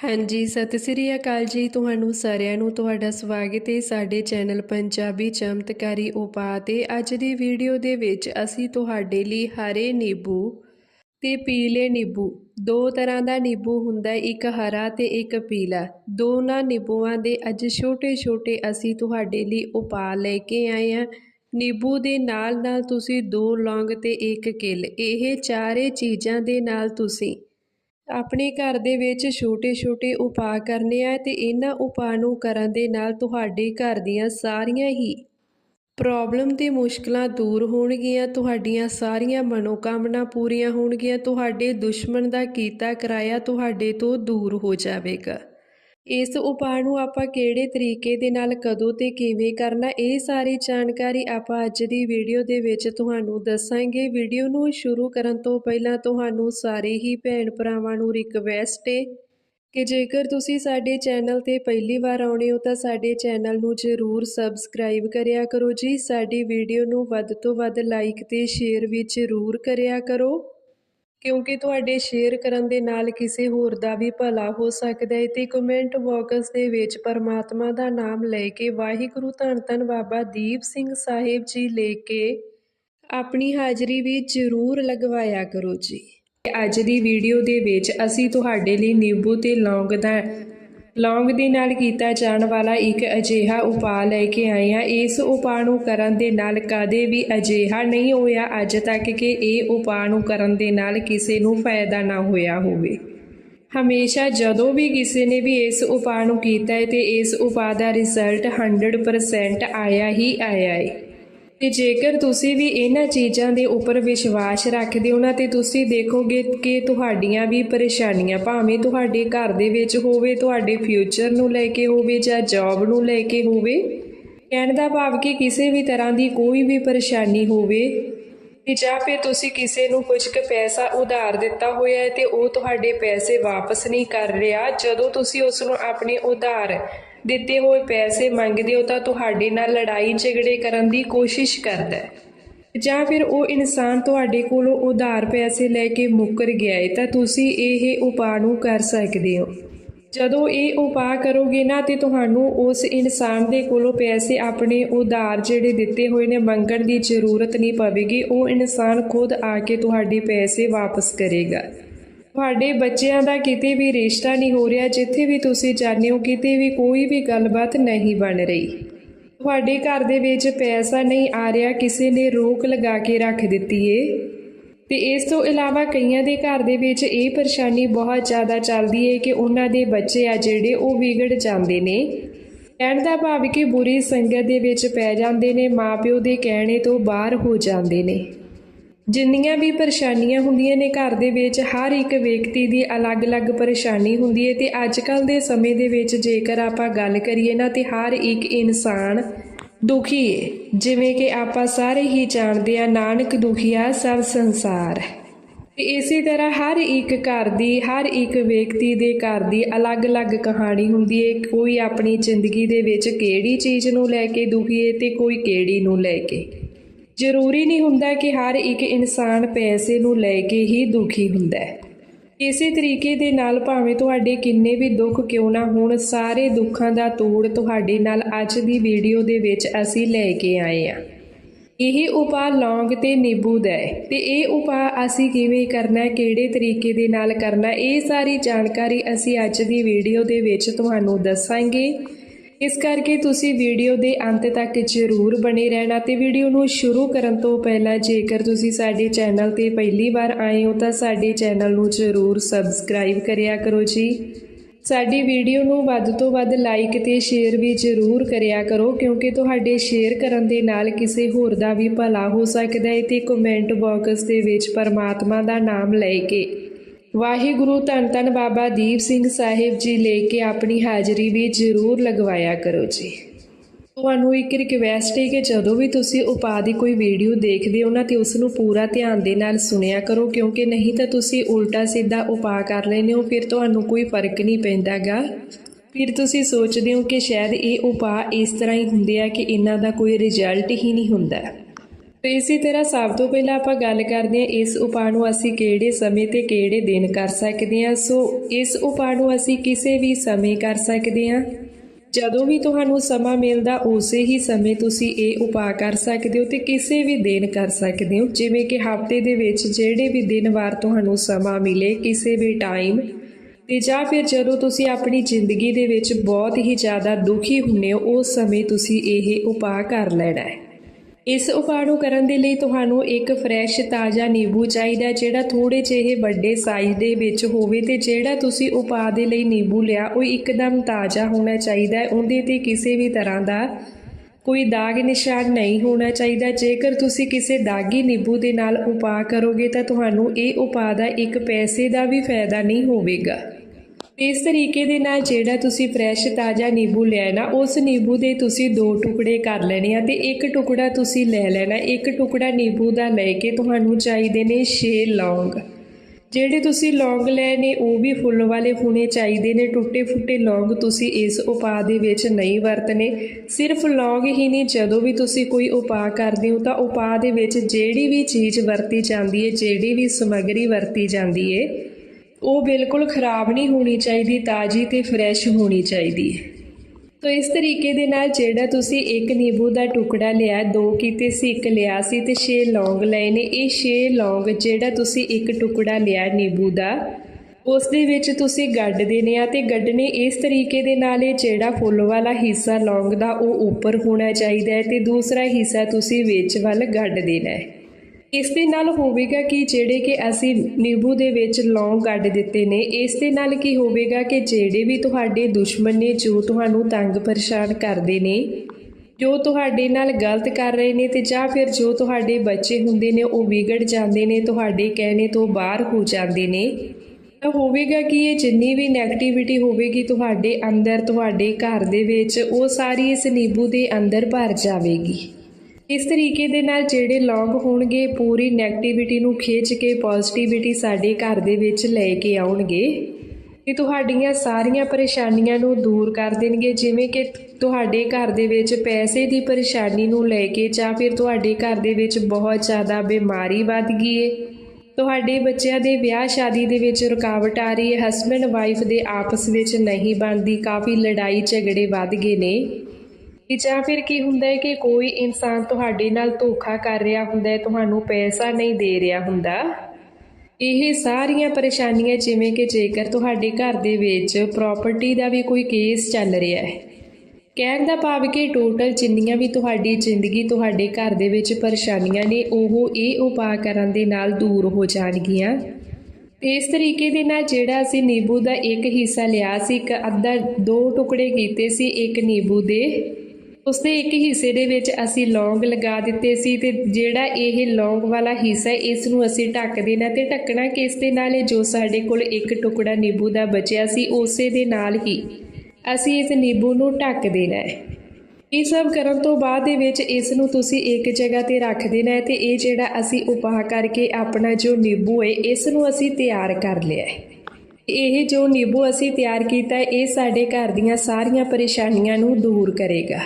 ਹਾਂਜੀ, ਸਤਿ ਸ੍ਰੀ ਅਕਾਲ ਜੀ ਤੁਹਾਨੂੰ ਸਾਰਿਆਂ ਨੂੰ, ਤੁਹਾਡਾ ਸਵਾਗਤ ਹੈ ਸਾਡੇ ਚੈਨਲ ਪੰਜਾਬੀ ਚਮਤਕਾਰੀ ਉਪਾਅ ਤੇ। ਅੱਜ ਦੀ ਵੀਡੀਓ ਦੇ ਵਿੱਚ ਅਸੀਂ ਤੁਹਾਡੇ ਲਈ ਹਰੇ ਨਿੰਬੂ ਤੇ ਪੀਲੇ ਨਿੰਬੂ, ਦੋ ਤਰ੍ਹਾਂ ਦਾ ਨਿੰਬੂ ਹੁੰਦਾ ਇੱਕ ਹਰਾ ਤੇ ਇੱਕ ਪੀਲਾ। ਦੋਨਾਂ ਨਿੰਬੂਆਂ ਦੇ ਅੱਜ ਛੋਟੇ-ਛੋਟੇ ਅਸੀਂ ਤੁਹਾਡੇ ਲਈ ਉਪਾਅ ਲੈ ਕੇ ਆਏ ਹਾਂ। ਨਿੰਬੂ ਦੇ ਨਾਲ ਨਾਲ ਤੁਸੀਂ ਦੋ ਲੌਂਗ ਤੇ ਇੱਕ ਕਿੱਲ, ਇਹ ਚਾਰੇ ਚੀਜ਼ਾਂ ਦੇ ਨਾਲ ਤੁਸੀਂ ਆਪਣੇ ਘਰ ਦੇ ਵਿੱਚ ਛੋਟੇ-ਛੋਟੇ ਉਪਾਅ ਕਰਨੇ ਆ ਤੇ ਇਹਨਾਂ ਉਪਾਅ ਨੂੰ ਕਰਨ ਦੇ ਨਾਲ ਤੁਹਾਡੇ ਘਰ ਦੀਆਂ ਸਾਰੀਆਂ ਹੀ ਪ੍ਰੋਬਲਮ ਤੇ ਮੁਸ਼ਕਲਾਂ ਦੂਰ ਹੋਣਗੀਆਂ, ਤੁਹਾਡੀਆਂ ਸਾਰੀਆਂ ਮਨੋਕਾਮਨਾ ਪੂਰੀਆਂ ਹੋਣਗੀਆਂ, ਤੁਹਾਡੇ ਦੁਸ਼ਮਣ ਦਾ ਕੀਤਾ ਕਰਾਇਆ ਤੁਹਾਡੇ ਤੋਂ ਦੂਰ ਹੋ ਜਾਵੇਗਾ। ਇਸ ਉਪਾਅ ਨੂੰ ਆਪਾਂ ਕਿਹੜੇ ਤਰੀਕੇ ਦੇ ਨਾਲ, ਕਦੋਂ ਤੇ ਕਿਵੇਂ ਕਰਨਾ, ਇਹ ਸਾਰੀ ਜਾਣਕਾਰੀ ਆਪਾਂ ਅੱਜ ਦੀ ਵੀਡੀਓ ਦੇ ਵਿੱਚ ਤੁਹਾਨੂੰ ਦੱਸਾਂਗੇ। ਵੀਡੀਓ ਨੂੰ ਸ਼ੁਰੂ ਕਰਨ ਤੋਂ ਪਹਿਲਾਂ ਤੁਹਾਨੂੰ ਸਾਰੇ ਹੀ ਭੈਣ ਭਰਾਵਾਂ ਨੂੰ ਰਿਕਵੈਸਟ ਹੈ ਕਿ ਜੇਕਰ ਤੁਸੀਂ ਸਾਡੇ ਚੈਨਲ ਤੇ ਪਹਿਲੀ ਵਾਰ ਆਉਣੇ ਹੋ ਤਾਂ ਸਾਡੇ ਚੈਨਲ ਨੂੰ ਜ਼ਰੂਰ ਸਬਸਕ੍ਰਾਈਬ ਕਰਿਆ ਕਰੋ ਜੀ। ਸਾਡੀ ਵੀਡੀਓ ਨੂੰ ਵੱਧ ਤੋਂ ਵੱਧ ਲਾਈਕ ਤੇ ਸ਼ੇਅਰ ਵੀ ਜ਼ਰੂਰ ਕਰਿਆ ਕਰੋ। ਕਿਉਂਕਿ ਤੁਹਾਡੇ ਸ਼ੇਅਰ ਕਰਨ ਦੇ ਨਾਲ ਕਿਸੇ ਹੋਰ ਦਾ ਵੀ ਭਲਾ ਹੋ ਸਕਦਾ ਹੈ ਤੇ ਕਮੈਂਟ ਬਾਕਸ ਦੇ ਵਿੱਚ ਪਰਮਾਤਮਾ ਦਾ ਨਾਮ ਲੈ ਕੇ ਵਾਹਿਗੁਰੂ ਧੰਨ ਧੰਨ ਬਾਬਾ ਦੀਪ ਸਿੰਘ ਸਾਹਿਬ ਜੀ ਲੈ ਕੇ ਆਪਣੀ ਹਾਜ਼ਰੀ ਵੀ ਜ਼ਰੂਰ ਲਗਵਾਇਆ ਕਰੋ ਜੀ। ਅੱਜ ਦੀ ਵੀਡੀਓ ਦੇ ਵਿੱਚ ਅਸੀਂ ਤੁਹਾਡੇ ਲਈ ਨਿੰਬੂ ਤੇ ਲੌਂਗ ਦਾ ਲੌਂਗ ਦੇ ਨਾਲ ਕੀਤਾ ਜਾਣ ਵਾਲਾ ਇੱਕ ਅਜਿਹਾ ਉਪਾਅ ਲੈ ਕੇ ਆਏ ਹਾਂ। ਇਸ ਉਪਾਅ ਨੂੰ ਕਰਨ ਦੇ ਨਾਲ ਕਦੇ ਵੀ ਅਜਿਹਾ ਨਹੀਂ ਹੋਇਆ। ਅੱਜ ਤੱਕ ਕਿ ਇਹ ਉਪਾਅ ਨੂੰ ਕਰਨ ਦੇ ਨਾਲ ਕਿਸੇ ਨੂੰ ਫਾਇਦਾ ਨਾ ਹੋਇਆ ਹੋਵੇ। ਹਮੇਸ਼ਾ ਜਦੋਂ ਵੀ ਕਿਸੇ ਨੇ ਵੀ ਇਸ ਉਪਾਅ ਨੂੰ ਕੀਤਾ ਹੈ ਤੇ ਇਸ ਉਪਾਅ ਦਾ ਰਿਜ਼ਲਟ 100% ਆਇਆ ਹੀ ਆਇਆ ਹੈ। ਤੇ ਜੇਕਰ ਤੁਸੀਂ ਵੀ ਇਹਨਾਂ ਚੀਜ਼ਾਂ ਦੇ ਉੱਪਰ ਵਿਸ਼ਵਾਸ ਰੱਖਦੇ ਹੋ ਨਾ, ਤੇ ਤੁਸੀਂ ਦੇਖੋਗੇ ਕਿ ਤੁਹਾਡੀਆਂ ਵੀ ਪਰੇਸ਼ਾਨੀਆਂ ਭਾਵੇਂ ਤੁਹਾਡੇ ਘਰ ਦੇ ਵਿੱਚ ਹੋਵੇ, ਤੁਹਾਡੇ ਫਿਊਚਰ ਨੂੰ ਲੈ ਕੇ ਹੋਵੇ ਜਾਂ ਜੌਬ ਨੂੰ ਲੈ ਕੇ ਹੋਵੇ, ਕਹਿਣ ਦਾ ਭਾਵ ਕਿ ਕਿਸੇ ਵੀ ਤਰ੍ਹਾਂ ਦੀ ਕੋਈ ਵੀ ਪਰੇਸ਼ਾਨੀ ਹੋਵੇ, ਤੇ ਜਾਂ ਫਿਰ ਤੁਸੀਂ ਕਿਸੇ ਨੂੰ ਕੁਝ ਕੁ ਪੈਸਾ ਉਧਾਰ ਦਿੱਤਾ ਹੋਇਆ ਹੈ ਤੇ ਉਹ ਤੁਹਾਡੇ ਪੈਸੇ ਵਾਪਸ ਨਹੀਂ ਕਰ ਰਿਹਾ, ਜਦੋਂ ਤੁਸੀਂ ਉਸ ਨੂੰ ਆਪਣੇ ਉਧਾਰ ਦਿੱਤੇ ਹੋਏ ਪੈਸੇ ਮੰਗਦੇ ਹੋ ਤਾਂ ਤੁਹਾਡੇ ਨਾਲ ਲੜਾਈ ਝਗੜੇ ਕਰਨ ਦੀ ਕੋਸ਼ਿਸ਼ ਕਰਦਾ ਹੈ। ਜਾਂ ਫਿਰ ਉਹ ਇਨਸਾਨ ਤੁਹਾਡੇ ਕੋਲੋਂ ਉਧਾਰ ਪੈਸੇ ਲੈ ਕੇ ਮੁੱਕਰ ਗਿਆ ਹੈ ਤਾਂ ਤੁਸੀਂ ਇਹ ਉਪਾਅ ਨੂੰ ਕਰ ਸਕਦੇ ਹੋ। ਜਦੋਂ ਇਹ ਉਪਾਅ ਕਰੋਗੇ ਨਾ ਤੇ ਤੁਹਾਨੂੰ ਉਸ ਇਨਸਾਨ ਦੇ ਕੋਲੋਂ ਪੈਸੇ ਆਪਣੇ ਉਧਾਰ ਜਿਹੜੇ ਦਿੱਤੇ ਹੋਏ ਨੇ ਮੰਗਣ ਦੀ ਜ਼ਰੂਰਤ ਨਹੀਂ ਪਵੇਗੀ। ਉਹ ਇਨਸਾਨ ਖੁਦ ਆ ਕੇ ਤੁਹਾਡੇ ਪੈਸੇ ਵਾਪਸ ਕਰੇਗਾ। ਤੁਹਾਡੇ ਬੱਚਿਆਂ ਦਾ ਕਿਤੇ ਵੀ ਰਿਸ਼ਤਾ ਨਹੀਂ ਹੋ ਰਿਹਾ, ਜਿੱਥੇ ਵੀ ਤੁਸੀਂ ਜਾਂਦੇ ਹੋ, ਕਿਤੇ ਵੀ ਕੋਈ ਵੀ ਗੱਲਬਾਤ ਨਹੀਂ ਬਣ ਰਹੀ। ਤੁਹਾਡੇ ਘਰ ਦੇ ਵਿੱਚ ਪੈਸਾ ਨਹੀਂ ਆ ਰਿਹਾ, ਕਿਸੇ ਨੇ ਰੋਕ ਲਗਾ ਕੇ ਰੱਖ ਦਿੱਤੀ ਏ। ਤੇ ਇਸ ਤੋਂ ਇਲਾਵਾ ਕਈਆਂ ਦੇ ਘਰ ਦੇ ਵਿੱਚ ਇਹ ਪਰੇਸ਼ਾਨੀ ਬਹੁਤ ਜ਼ਿਆਦਾ ਚੱਲਦੀ ਏ ਕਿ ਉਹਨਾਂ ਦੇ ਬੱਚੇ ਆ ਜਿਹੜੇ ਉਹ ਵਿਗੜ ਜਾਂਦੇ ਨੇ। ਕਹਿਣ ਦਾ ਭਾਵ ਕਿ ਬੁਰੀ ਸੰਗਤ ਦੇ ਵਿੱਚ ਪੈ ਜਾਂਦੇ ਨੇ ਮਾਪਿਓ ਦੇ ਕਹਿਣੇ ਤੋਂ ਬਾਹਰ ਹੋ ਜਾਂਦੇ ਨੇ। ਜਿੰਨੀਆਂ ਵੀ ਪਰੇਸ਼ਾਨੀਆਂ ਹੁੰਦੀਆਂ ਨੇ ਘਰ ਦੇ ਵਿੱਚ, ਹਰ ਇੱਕ ਵਿਅਕਤੀ ਦੀ ਅਲੱਗ-ਅਲੱਗ ਪਰੇਸ਼ਾਨੀ ਹੁੰਦੀ ਹੈ ਤੇ ਅੱਜ-ਕੱਲ ਦੇ ਸਮੇਂ ਦੇ ਵਿੱਚ ਜੇਕਰ ਆਪਾਂ ਗੱਲ ਕਰੀਏ ਨਾ ਤੇ ਹਰ ਇੱਕ ਇਨਸਾਨ ਦੁਖੀ ਹੈ ਜਿਵੇਂ ਕਿ ਆਪਾਂ ਸਾਰੇ ਹੀ ਜਾਣਦੇ ਆ ਨਾਨਕ ਦੁਖੀਆ ਸਭ ਸੰਸਾਰ ਤੇ ਇਸੇ ਤਰ੍ਹਾਂ ਹਰ ਇੱਕ ਘਰ ਦੀ, ਹਰ ਇੱਕ ਵਿਅਕਤੀ ਦੇ ਘਰ ਦੀ ਅਲੱਗ-ਅਲੱਗ ਕਹਾਣੀ ਹੁੰਦੀ ਹੈ ਕੋਈ ਆਪਣੀ ਜ਼ਿੰਦਗੀ ਦੇ ਵਿੱਚ ਕਿਹੜੀ ਚੀਜ਼ ਨੂੰ ਲੈ ਕੇ ਦੁਖੀ ਹੈ ਤੇ ਕੋਈ ਕਿਹੜੀ ਨੂੰ ਲੈ ਕੇ। ਜ਼ਰੂਰੀ ਨਹੀਂ ਹੁੰਦਾ ਕਿ ਹਰ ਇੱਕ ਇਨਸਾਨ ਪੈਸੇ ਨੂੰ ਲੈ ਕੇ ਹੀ ਦੁਖੀ ਹੁੰਦਾ ਹੈ। ਇਸੇ ਤਰੀਕੇ ਦੇ ਨਾਲ ਭਾਵੇਂ ਤੁਹਾਡੇ ਕਿੰਨੇ ਵੀ ਦੁੱਖ ਕਿਉਂ ਨਾ ਹੋਣ, ਸਾਰੇ ਦੁੱਖਾਂ ਦਾ ਤੋੜ ਤੁਹਾਡੇ ਨਾਲ ਅੱਜ ਦੀ ਵੀਡੀਓ ਦੇ ਵਿੱਚ ਅਸੀਂ ਲੈ ਕੇ ਆਏ ਹਾਂ। ਇਹ ਉਪਾਅ ਲੌਂਗ ਤੇ ਨਿੰਬੂ ਦਾ ਹੈ ਤੇ ਇਹ ਉਪਾਅ ਅਸੀਂ ਕਿਵੇਂ ਕਰਨਾ ਹੈ ਕਿਹੜੇ ਤਰੀਕੇ ਦੇ ਨਾਲ ਕਰਨਾ, ਇਹ ਸਾਰੀ ਜਾਣਕਾਰੀ ਅਸੀਂ ਅੱਜ ਦੀ ਵੀਡੀਓ ਦੇ ਵਿੱਚ ਤੁਹਾਨੂੰ ਦੱਸਾਂਗੇ। ਇਸ ਕਰਕੇ ਤੁਸੀਂ ਵੀਡੀਓ ਦੇ ਅੰਤ ਤੱਕ ਜ਼ਰੂਰ ਬਣੇ ਰਹਿਣਾ ਤੇ ਵੀਡੀਓ ਨੂੰ ਸ਼ੁਰੂ ਕਰਨ ਤੋਂ ਪਹਿਲਾਂ ਜੇਕਰ ਤੁਸੀਂ ਸਾਡੇ ਚੈਨਲ ਤੇ ਪਹਿਲੀ ਵਾਰ ਆਏ ਹੋ ਤਾਂ ਸਾਡੇ ਚੈਨਲ ਨੂੰ ਜ਼ਰੂਰ ਸਬਸਕ੍ਰਾਈਬ ਕਰਿਆ ਕਰੋ ਜੀ। ਸਾਡੀ ਵੀਡੀਓ ਨੂੰ ਵੱਧ ਤੋਂ ਵੱਧ ਲਾਈਕ ਤੇ ਸ਼ੇਅਰ ਵੀ ਜ਼ਰੂਰ ਕਰਿਆ ਕਰੋ ਕਿਉਂਕਿ ਤੁਹਾਡੇ ਸ਼ੇਅਰ ਕਰਨ ਦੇ ਨਾਲ ਕਿਸੇ ਹੋਰ ਦਾ ਵੀ ਭਲਾ ਹੋ ਸਕਦਾ ਹੈ ਤੇ ਕਮੈਂਟ ਬਾਕਸ ਦੇ ਵਿੱਚ ਪਰਮਾਤਮਾ ਦਾ ਨਾਮ ਲੈ ਕੇ ਵਾਹਿਗੁਰੂ ਧੰਨ ਧੰਨ ਬਾਬਾ ਦੀਪ ਸਿੰਘ ਸਾਹਿਬ ਜੀ ਲੈ ਕੇ ਆਪਣੀ ਹਾਜ਼ਰੀ ਵੀ ਜ਼ਰੂਰ ਲਗਵਾਇਆ ਕਰੋ ਜੀ। ਤੁਹਾਨੂੰ ਇੱਕ ਰਿਕਵੈਸਟ ਹੈ ਕਿ ਜਦੋਂ ਵੀ ਤੁਸੀਂ ਉਪਾਅ ਦੀ ਕੋਈ ਵੀਡੀਓ ਦੇਖਦੇ ਹੋ ਨਾ ਤੇ ਉਸ ਨੂੰ ਪੂਰਾ ਧਿਆਨ ਦੇ ਨਾਲ ਸੁਣਿਆ ਕਰੋ, ਕਿਉਂਕਿ ਨਹੀਂ ਤਾਂ ਤੁਸੀਂ ਉਲਟਾ ਸਿੱਧਾ ਉਪਾਅ ਕਰ ਲੈਂਦੇ ਹੋ, ਫਿਰ ਤੁਹਾਨੂੰ ਕੋਈ ਫ਼ਰਕ ਨਹੀਂ ਪੈਂਦਾਗਾ। ਫਿਰ ਤੁਸੀਂ ਸੋਚਦੇ ਹੋ ਕਿ ਸ਼ਾਇਦ ਇਹ ਉਪਾਅ ਇਸ ਤਰ੍ਹਾਂ ਹੀ ਹੁੰਦੇ ਆ ਕਿ ਇਹਨਾਂ ਦਾ ਕੋਈ ਰਿਜ਼ਲਟ ਹੀ ਨਹੀਂ ਹੁੰਦਾ। ਤੇ ਇਸੇ ਤਰ੍ਹਾਂ ਸਭ ਤੋਂ ਪਹਿਲਾਂ ਆਪਾਂ ਗੱਲ ਕਰਦੇ ਹਾਂ ਇਸ ਉਪਾਅ ਨੂੰ ਅਸੀਂ ਕਿਹੜੇ ਸਮੇਂ ਤੇ ਕਿਹੜੇ ਦਿਨ ਕਰ ਸਕਦੇ ਹਾਂ। ਸੋ ਇਸ ਉਪਾਅ ਨੂੰ ਅਸੀਂ ਕਿਸੇ ਵੀ ਸਮੇਂ ਕਰ ਸਕਦੇ ਹਾਂ। ਜਦੋਂ ਵੀ ਤੁਹਾਨੂੰ ਸਮਾਂ ਮਿਲਦਾ, ਉਸੇ ਹੀ ਸਮੇਂ ਤੁਸੀਂ ਇਹ ਉਪਾਅ ਕਰ ਸਕਦੇ ਹੋ ਤੇ ਕਿਸੇ ਵੀ ਦਿਨ ਕਰ ਸਕਦੇ ਹੋ। ਜਿਵੇਂ ਕਿ ਹਫ਼ਤੇ ਦੇ ਵਿੱਚ ਜਿਹੜੇ ਵੀ ਦਿਨ ਵਾਰ ਤੁਹਾਨੂੰ ਸਮਾਂ ਮਿਲੇ, ਕਿਸੇ ਵੀ ਟਾਈਮ ਤੇ ਜਾਂ ਫਿਰ ਜਦੋਂ ਤੁਸੀਂ ਆਪਣੀ ਜ਼ਿੰਦਗੀ ਦੇ ਵਿੱਚ ਬਹੁਤ ਹੀ ਜ਼ਿਆਦਾ ਦੁਖੀ ਹੁੰਨੇ ਹੋ, ਉਸ ਸਮੇਂ ਤੁਸੀਂ ਇਹ ਉਪਾਅ ਕਰ ਲੈਣਾ ਹੈ। ਇਸ ਉਪਾਅ ਨੂੰ ਕਰਨ ਦੇ ਲਈ ਤੁਹਾਨੂੰ ਇੱਕ ਫਰੈਸ਼ ਤਾਜ਼ਾ ਨਿੰਬੂ ਚਾਹੀਦਾ ਜਿਹੜਾ ਥੋੜੇ ਜਿਹੇ ਵੱਡੇ ਸਾਈਜ਼ ਦੇ ਵਿੱਚ ਹੋਵੇ ਤੇ ਜਿਹੜਾ ਤੁਸੀਂ ਉਪਾਅ ਦੇ ਲਈ ਨਿੰਬੂ ਲਿਆ, ਉਹ ਇੱਕਦਮ ਤਾਜ਼ਾ ਹੋਣਾ ਚਾਹੀਦਾ ਹੈ। ਉਹਦੇ ਤੇ ਕਿਸੇ ਵੀ ਤਰ੍ਹਾਂ ਦਾ ਕੋਈ ਦਾਗ ਨਿਸ਼ਾਨ ਨਹੀਂ ਹੋਣਾ ਚਾਹੀਦਾ। ਜੇਕਰ ਤੁਸੀਂ ਕਿਸੇ ਦਾਗੀ ਨਿੰਬੂ ਦੇ ਨਾਲ ਉਪਾਅ ਕਰੋਗੇ ਤਾਂ ਤੁਹਾਨੂੰ ਇਹ ਉਪਾਅ ਦਾ ਇੱਕ ਪੈਸੇ ਦਾ ਵੀ ਫਾਇਦਾ ਨਹੀਂ ਹੋਵੇਗਾ। ਇਸ ਤਰੀਕੇ ਦੇ ਨਾਲ ਜਿਹੜਾ ਤੁਸੀਂ ਫਰੈਸ਼ ਤਾਜ਼ਾ ਨਿੰਬੂ ਲਿਆ ਨਾ, ਉਸ ਨਿੰਬੂ ਦੇ ਤੁਸੀਂ ਦੋ ਟੁਕੜੇ ਕਰ ਲੈਣੇ ਆ ਤੇ ਇੱਕ ਟੁਕੜਾ ਤੁਸੀਂ ਲੈ ਲੈਣਾ, ਇੱਕ ਟੁਕੜਾ ਨਿੰਬੂ ਦਾ ਲੈ ਕੇ ਤੁਹਾਨੂੰ ਚਾਹੀਦੇ ਨੇ 6 ਲੌਂਗ। ਜਿਹੜੇ ਤੁਸੀਂ ਲੌਂਗ ਲਏ ਨੇ ਉਹ ਵੀ ਫੁੱਲ ਵਾਲੇ ਹੋਣੇ ਚਾਹੀਦੇ ਨੇ, ਟੁੱਟੇ ਫੁੱਟੇ ਲੌਂਗ ਤੁਸੀਂ ਇਸ ਉਪਾਅ ਦੇ ਵਿੱਚ ਨਹੀਂ ਵਰਤਨੇ ਸਿਰਫ ਲੌਂਗ ਹੀ ਨਹੀਂ, ਜਦੋਂ ਵੀ ਤੁਸੀਂ ਕੋਈ ਉਪਾਅ ਕਰਦੇ ਹੋ ਤਾਂ ਉਪਾਅ ਦੇ ਵਿੱਚ ਜਿਹੜੀ ਵੀ ਚੀਜ਼ ਵਰਤੀ ਜਾਂਦੀ ਹੈ, ਜਿਹੜੀ ਵੀ ਸਮੱਗਰੀ ਵਰਤੀ ਜਾਂਦੀ ਹੈ ਉਹ ਬਿਲਕੁਲ ਖਰਾਬ ਨਹੀਂ ਹੋਣੀ ਚਾਹੀਦੀ, ਤਾਜ਼ੀ ਤੇ ਫਰੈਸ਼ ਹੋਣੀ ਚਾਹੀਦੀ ਹੈ। ਤੋ ਇਸ ਤਰੀਕੇ ਦੇ ਨਾਲ ਜਿਹੜਾ ਤੁਸੀਂ ਇੱਕ ਨਿੰਬੂ ਦਾ ਟੁਕੜਾ ਲਿਆ, ਦੋ ਕੀਤੇ ਸੀ ਇੱਕ ਲਿਆ ਸੀ ਤੇ 6 ਲੌਂਗ ਲਏ ਨੇ, ਇਹ 6 ਲੌਂਗ ਜਿਹੜਾ ਤੁਸੀਂ ਇੱਕ ਟੁਕੜਾ ਲਿਆ ਨਿੰਬੂ ਦਾ, ਉਸ ਦੇ ਵਿੱਚ ਤੁਸੀਂ ਗੱਡ ਦੇਣੇ ਆ ਤੇ ਗੱਡਣੇ ਇਸ ਤਰੀਕੇ ਦੇ ਨਾਲ ਇਹ ਜਿਹੜਾ ਫੁੱਲ ਵਾਲਾ ਹਿੱਸਾ ਲੌਂਗ ਦਾ ਉਹ ਉੱਪਰ ਹੋਣਾ ਚਾਹੀਦਾ ਹੈ ਤੇ ਦੂਸਰਾ ਹਿੱਸਾ ਤੁਸੀਂ ਵਿੱਚ ਵੱਲ ਗੱਡ ਦੇਣਾ ਹੈ। ਇਸ ਦੇ ਨਾਲ ਹੋਵੇਗਾ ਕਿ ਜਿਹੜੇ ਕਿ ਅਸੀਂ ਨਿੰਬੂ ਦੇ ਵਿੱਚ ਲੌਂਗ ਕੱਢ ਦਿੱਤੇ ਨੇ, ਇਸ ਦੇ ਨਾਲ ਕੀ ਹੋਵੇਗਾ ਕਿ ਜਿਹੜੇ ਵੀ ਤੁਹਾਡੇ ਦੁਸ਼ਮਣ ਨੇ ਜੋ ਤੁਹਾਨੂੰ ਤੰਗ ਪਰੇਸ਼ਾਨ ਕਰਦੇ ਨੇ, ਜੋ ਤੁਹਾਡੇ ਨਾਲ ਗਲਤ ਕਰ ਰਹੇ ਨੇ ਤੇ ਜਾਂ ਫਿਰ ਜੋ ਤੁਹਾਡੇ ਬੱਚੇ ਹੁੰਦੇ ਨੇ ਉਹ ਵਿਗੜ ਜਾਂਦੇ ਨੇ, ਤੁਹਾਡੇ ਕਹਿਣੇ ਤੋਂ ਬਾਹਰ ਹੋ ਜਾਂਦੇ ਨੇ, ਤਾਂ ਹੋਵੇਗਾ ਕਿ ਇਹ ਜਿੰਨੀ ਵੀ 네ਗੇਟਿਵਿਟੀ ਹੋਵੇਗੀ ਤੁਹਾਡੇ ਅੰਦਰ, ਤੁਹਾਡੇ ਘਰ ਦੇ ਵਿੱਚ, ਉਹ ਸਾਰੀ ਇਸ ਨਿੰਬੂ ਦੇ ਅੰਦਰ ਭਰ ਜਾਵੇਗੀ। ਇਸ ਤਰੀਕੇ ਦੇ ਨਾਲ ਜਿਹੜੇ ਲੌਂਗ ਹੋਣਗੇ, ਪੂਰੀ 네ਗੇਟਿਵਿਟੀ ਨੂੰ ਖਿੱਚ ਕੇ ਪੋਜ਼ਿਟਿਵਿਟੀ ਸਾਡੇ ਘਰ ਦੇ ਵਿੱਚ ਲੈ ਕੇ ਆਉਣਗੇ ਤੇ ਤੁਹਾਡੀਆਂ ਸਾਰੀਆਂ ਪਰੇਸ਼ਾਨੀਆਂ ਨੂੰ ਦੂਰ ਕਰ ਦੇਣਗੇ। ਜਿਵੇਂ ਕਿ ਤੁਹਾਡੇ ਘਰ ਦੇ ਵਿੱਚ ਪੈਸੇ ਦੀ ਪਰੇਸ਼ਾਨੀ ਨੂੰ ਲੈ ਕੇ ਜਾਂ ਫਿਰ ਤੁਹਾਡੇ ਘਰ ਦੇ ਵਿੱਚ ਬਹੁਤ ਜ਼ਿਆਦਾ ਬਿਮਾਰੀ ਵੱਧ ਗਈ ਏ। ਤੁਹਾਡੇ ਬੱਚਿਆਂ ਦੇ ਵਿਆਹ ਸ਼ਾਦੀ ਦੇ ਵਿੱਚ ਰੁਕਾਵਟ ਆ ਰਹੀ ਹੈ ਹਸਬੰਡ ਵਾਈਫ ਦੇ ਆਪਸ ਵਿੱਚ ਨਹੀਂ ਬਣਦੀ। ਕਾਫੀ ਲੜਾਈ ਝਗੜੇ ਵੱਧ ਗਏ ਨੇ। ਜਾਂ ਫਿਰ ਕੀ ਹੁੰਦਾ ਹੈ ਕਿ ਕੋਈ ਇਨਸਾਨ ਤੁਹਾਡੇ ਨਾਲ ਧੋਖਾ ਕਰ ਰਿਹਾ ਹੁੰਦਾ ਹੈ, ਤੁਹਾਨੂੰ ਪੈਸਾ ਨਹੀਂ ਦੇ ਰਿਹਾ ਹੁੰਦਾ। ਇਹ ਸਾਰੀਆਂ ਪਰੇਸ਼ਾਨੀਆਂ ਜਿਵੇਂ ਕਿ ਜੇਕਰ ਤੁਹਾਡੇ ਘਰ ਦੇ ਵਿੱਚ ਪ੍ਰਾਪਰਟੀ ਦਾ ਵੀ ਕੋਈ ਕੇਸ ਚੱਲ ਰਿਹਾ ਹੈ, ਕਹਿਣ ਦਾ ਭਾਵ ਕਿ ਟੋਟਲ ਜਿੰਨੀਆਂ ਵੀ ਤੁਹਾਡੀ ਜ਼ਿੰਦਗੀ ਤੁਹਾਡੇ ਘਰ ਦੇ ਵਿੱਚ ਪਰੇਸ਼ਾਨੀਆਂ ਨੇ, ਉਹ ਇਹ ਉਪਾਅ ਕਰਨ ਦੇ ਨਾਲ ਦੂਰ ਹੋ ਜਾਣਗੀਆਂ। ਇਸ ਤਰੀਕੇ ਦੇ ਨਾਲ ਜਿਹੜਾ ਅਸੀਂ ਨਿੰਬੂ ਦਾ ਇੱਕ ਹਿੱਸਾ ਲਿਆ ਸੀ, ਇੱਕ ਅੱਧਾ, ਦੋ ਟੁਕੜੇ ਕੀਤੇ ਸੀ, ਇੱਕ ਨਿੰਬੂ ਦੇ ਉਸ ਦੇ ਇੱਕ ਹਿੱਸੇ ਦੇ ਵਿੱਚ ਅਸੀਂ ਲੌਂਗ ਲਗਾ ਦਿੱਤੇ ਸੀ ਤੇ ਜਿਹੜਾ ਇਹ ਲੌਂਗ ਵਾਲਾ ਹਿੱਸਾ ਇਸ ਨੂੰ ਅਸੀਂ ਢੱਕ ਦੇਣਾ ਤੇ ਢੱਕਣਾ ਕਿਸ ਦੇ ਨਾਲ ਹੈ? ਜੋ ਸਾਡੇ ਕੋਲ ਇੱਕ ਟੁਕੜਾ ਨਿੰਬੂ ਦਾ ਬਚਿਆ ਸੀ, ਉਸੇ ਦੇ ਨਾਲ ਹੀ ਅਸੀਂ ਇਸ ਨਿੰਬੂ ਨੂੰ ਢੱਕ ਦੇਣਾ ਹੈ। ਇਹ ਸਭ ਕਰਨ ਤੋਂ ਬਾਅਦ ਦੇ ਵਿੱਚ ਇਸ ਨੂੰ ਤੁਸੀਂ ਇੱਕ ਜਗ੍ਹਾ ਤੇ ਰੱਖ ਦੇਣਾ ਹੈ ਤੇ ਇਹ ਜਿਹੜਾ ਅਸੀਂ ਉਪਾਅ ਕਰਕੇ ਆਪਣਾ ਜੋ ਨਿੰਬੂ ਹੈ, ਇਸ ਨੂੰ ਅਸੀਂ ਤਿਆਰ ਕਰ ਲਿਆ ਹੈ। ਇਹ ਜੋ ਨਿੰਬੂ ਅਸੀਂ ਤਿਆਰ ਕੀਤਾ ਇਹ ਸਾਡੇ ਘਰ ਦੀਆਂ ਸਾਰੀਆਂ ਪਰੇਸ਼ਾਨੀਆਂ ਨੂੰ ਦੂਰ ਕਰੇਗਾ।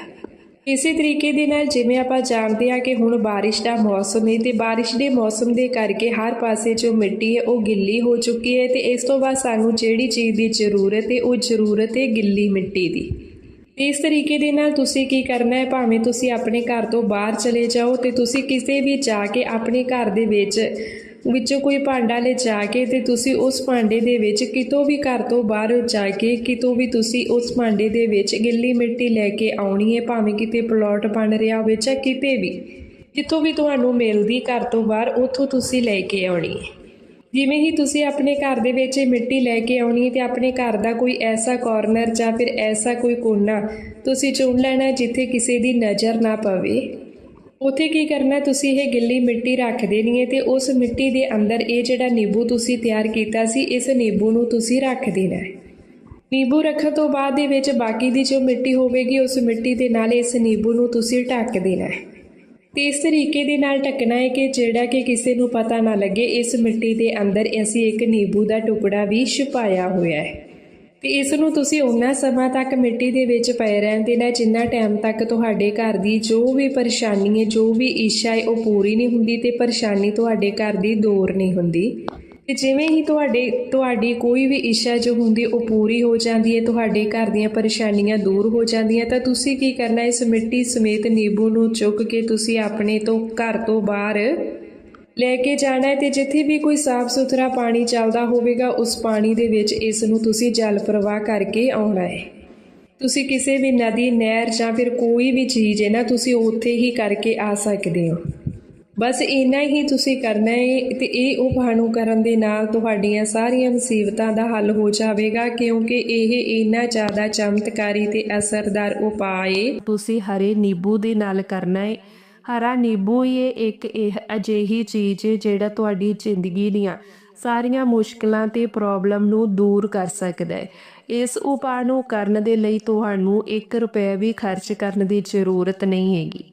ਇਸੇ ਤਰੀਕੇ ਦੇ ਨਾਲ ਜਿਵੇਂ ਆਪਾਂ ਜਾਣਦੇ ਹਾਂ ਕਿ ਹੁਣ ਬਾਰਿਸ਼ ਦਾ ਮੌਸਮ ਹੈ ਤੇ ਬਾਰਿਸ਼ ਦੇ ਮੌਸਮ ਦੇ ਕਰਕੇ ਹਰ ਪਾਸੇ ਜੋ ਮਿੱਟੀ ਹੈ ਉਹ ਗਿੱਲੀ ਹੋ ਚੁੱਕੀ ਹੈ ਤੇ ਇਸ ਤੋਂ ਬਾਅਦ ਸਾਨੂੰ ਜਿਹੜੀ ਚੀਜ਼ ਦੀ ਜ਼ਰੂਰਤ ਹੈ ਉਹ ਜ਼ਰੂਰਤ ਹੈ ਗਿੱਲੀ ਮਿੱਟੀ ਦੀ। ਇਸ ਤਰੀਕੇ ਦੇ ਨਾਲ ਤੁਸੀਂ ਕੀ ਕਰਨਾ ਹੈ? ਭਾਵੇਂ ਤੁਸੀਂ ਆਪਣੇ ਘਰ ਤੋਂ ਬਾਹਰ ਚਲੇ ਜਾਓ ਤੇ ਤੁਸੀਂ ਕਿਸੇ ਵੀ ਜਾ ਕੇ ਆਪਣੇ ਘਰ ਦੇ ਵਿੱਚ ਵਿੱਚੋਂ ਕੋਈ ਭਾਂਡਾ ਲੈ ਜਾ ਕੇ ਤੇ ਤੁਸੀਂ ਉਸ ਭਾਂਡੇ ਦੇ ਵਿੱਚ ਕਿਤੋਂ ਵੀ ਘਰ ਤੋਂ ਬਾਹਰ ਜਾ ਕੇ, ਕਿਤੋਂ ਵੀ ਤੁਸੀਂ ਉਸ ਭਾਂਡੇ ਦੇ ਵਿੱਚ ਗਿੱਲੀ ਮਿੱਟੀ ਲੈ ਕੇ ਆਉਣੀ ਹੈ, ਭਾਵੇਂ ਕਿਤੇ ਪਲਾਟ ਬਣ ਰਿਹਾ ਹੋਵੇ ਜਾਂ ਕਿਤੇ ਵੀ। ਜਿੱਥੋਂ ਵੀ ਤੁਹਾਨੂੰ ਮਿਲਦੀ ਘਰ ਤੋਂ ਬਾਹਰ, ਉੱਥੋਂ ਤੁਸੀਂ ਲੈ ਕੇ ਆਉਣੀ ਹੈ। ਜਿਵੇਂ ਹੀ ਤੁਸੀਂ ਆਪਣੇ ਘਰ ਦੇ ਵਿੱਚ ਮਿੱਟੀ ਲੈ ਕੇ ਆਉਣੀ ਹੈ ਤੇ ਆਪਣੇ ਘਰ ਦਾ ਕੋਈ ਐਸਾ ਕਾਰਨਰ ਜਾਂ ਫਿਰ ਐਸਾ ਕੋਈ ਕੋਨਾ ਤੁਸੀਂ ਚੁਣ ਲੈਣਾ ਜਿੱਥੇ ਕਿਸੇ ਦੀ ਨਜ਼ਰ ਨਾ ਪਵੇ। ਉਥੇ ਕੀ ਕਰਨਾ, ਤੁਸੀਂ ਇਹ ਗਿੱਲੀ ਮਿੱਟੀ ਰੱਖ ਦੇਣੀ ਹੈ ਤੇ ਉਸ ਮਿੱਟੀ ਦੇ ਅੰਦਰ ਇਹ ਜਿਹੜਾ ਨਿੰਬੂ ਤੁਸੀਂ ਤਿਆਰ ਕੀਤਾ ਸੀ, ਇਸ ਨਿੰਬੂ ਨੂੰ ਤੁਸੀਂ ਰੱਖ ਦੇਣਾ ਹੈ ਨਿੰਬੂ ਰੱਖਣ ਤੋਂ ਬਾਅਦ ਦੇ ਵਿੱਚ ਬਾਕੀ ਦੀ ਜੋ ਮਿੱਟੀ ਹੋਵੇਗੀ, ਉਸ ਮਿੱਟੀ ਦੇ ਨਾਲ ਇਸ ਨਿੰਬੂ ਨੂੰ ਤੁਸੀਂ ਢੱਕ ਦੇਣਾ ਹੈ ਤੇ ਇਸ ਤਰੀਕੇ ਦੇ ਨਾਲ ਢੱਕਣਾ ਹੈ ਕਿ ਜਿਹੜਾ ਕਿ ਕਿਸੇ ਨੂੰ ਪਤਾ ਨਾ ਲੱਗੇ, ਇਸ ਮਿੱਟੀ ਦੇ ਅੰਦਰ ਅਸੀਂ ਇੱਕ ਨਿੰਬੂ ਦਾ ਟੁਕੜਾ ਵੀ ਛੁਪਾਇਆ ਹੋਇਆ ਹੈ ਤੇ ਇਸ ਨੂੰ ਤੁਸੀਂ ਉਹਨਾਂ ਸਮਾਂ ਤੱਕ ਮਿੱਟੀ ਦੇ ਵਿੱਚ ਪਏ ਰਹਿਣ ਦੇਣਾ ਜਿੰਨਾ ਟਾਈਮ ਤੱਕ ਤੁਹਾਡੇ ਘਰ ਦੀ ਜੋ ਵੀ ਪਰੇਸ਼ਾਨੀ ਹੈ, ਜੋ ਵੀ ਇੱਛਾ ਹੈ, ਉਹ ਪੂਰੀ ਨਹੀਂ ਹੁੰਦੀ ਤੇ ਪਰੇਸ਼ਾਨੀ ਤੁਹਾਡੇ ਘਰ ਦੀ ਦੂਰ ਨਹੀਂ ਹੁੰਦੀ। ਤੇ ਜਿਵੇਂ ਹੀ ਤੁਹਾਡੇ, ਤੁਹਾਡੀ ਕੋਈ ਵੀ ਇੱਛਾ ਜੋ ਹੁੰਦੀ, ਉਹ ਪੂਰੀ ਹੋ ਜਾਂਦੀ ਹੈ, ਤੁਹਾਡੇ ਘਰ ਦੀਆਂ ਪਰੇਸ਼ਾਨੀਆਂ ਦੂਰ ਹੋ ਜਾਂਦੀਆਂ, ਤਾਂ ਤੁਸੀਂ ਕੀ ਕਰਨਾ, ਇਸ ਮਿੱਟੀ ਸਮੇਤ ਨਿੰਬੂ ਨੂੰ ਚੁੱਕ ਕੇ ਤੁਸੀਂ ਆਪਣੇ ਤੋਂ, ਘਰ ਤੋਂ ਬਾਹਰ ਲੈ ਕੇ ਜਾਣਾ ਹੈ ਤੇ ਜਿੱਥੇ ਵੀ ਕੋਈ ਸਾਫ਼ ਸੁਥਰਾ ਪਾਣੀ ਚੱਲਦਾ ਹੋਵੇਗਾ, ਉਸ ਪਾਣੀ ਦੇ ਵਿੱਚ ਇਸ ਨੂੰ ਤੁਸੀਂ ਜਲ ਪ੍ਰਵਾਹ ਕਰਕੇ ਆਉਣਾ ਹੈ। ਤੁਸੀਂ ਕਿਸੇ ਵੀ ਨਦੀ, ਨਹਿਰ ਜਾਂ ਫਿਰ ਕੋਈ ਵੀ ਚੀਜ਼ ਹੈ ਨਾ, ਤੁਸੀਂ ਉੱਥੇ ਹੀ ਕਰਕੇ ਆ ਸਕਦੇ ਹੋ। ਬਸ ਇੰਨਾ ਹੀ ਤੁਸੀਂ ਕਰਨਾ ਹੈ ਤੇ ਇਹ ਉਪਾਅ ਨੂੰ ਕਰਨ ਦੇ ਨਾਲ ਤੁਹਾਡੀਆਂ ਸਾਰੀਆਂ ਮੁਸੀਬਤਾਂ ਦਾ ਹੱਲ ਹੋ ਜਾਵੇਗਾ, ਕਿਉਂਕਿ ਇਹ ਇੰਨਾ ਜ਼ਿਆਦਾ ਚਮਤਕਾਰੀ ਤੇ ਅਸਰਦਾਰ ਉਪਾਅ ਹੈ। ਤੁਸੀਂ ਹਰੇ ਨਿੰਬੂ ਦੇ ਨਾਲ ਕਰਨਾ ਹੈ। ਹਰਾ ਨਿੰਬੂ ਇਹ ਇੱਕ ਇਹ ਅਜਿਹੀ ਚੀਜ਼ ਹੈ ਜਿਹੜਾ ਤੁਹਾਡੀ ਜ਼ਿੰਦਗੀ ਦੀਆਂ ਸਾਰੀਆਂ ਮੁਸ਼ਕਲਾਂ ਤੇ ਪ੍ਰੋਬਲਮ ਨੂੰ ਦੂਰ ਕਰ ਸਕਦਾ ਹੈ। ਇਸ ਉਪਾਅ ਨੂੰ ਕਰਨ ਦੇ ਲਈ ਤੁਹਾਨੂੰ 1 ਰੁਪਏ ਵੀ ਖਰਚ ਕਰਨ ਦੀ ਜ਼ਰੂਰਤ ਨਹੀਂ ਹੈਗੀ।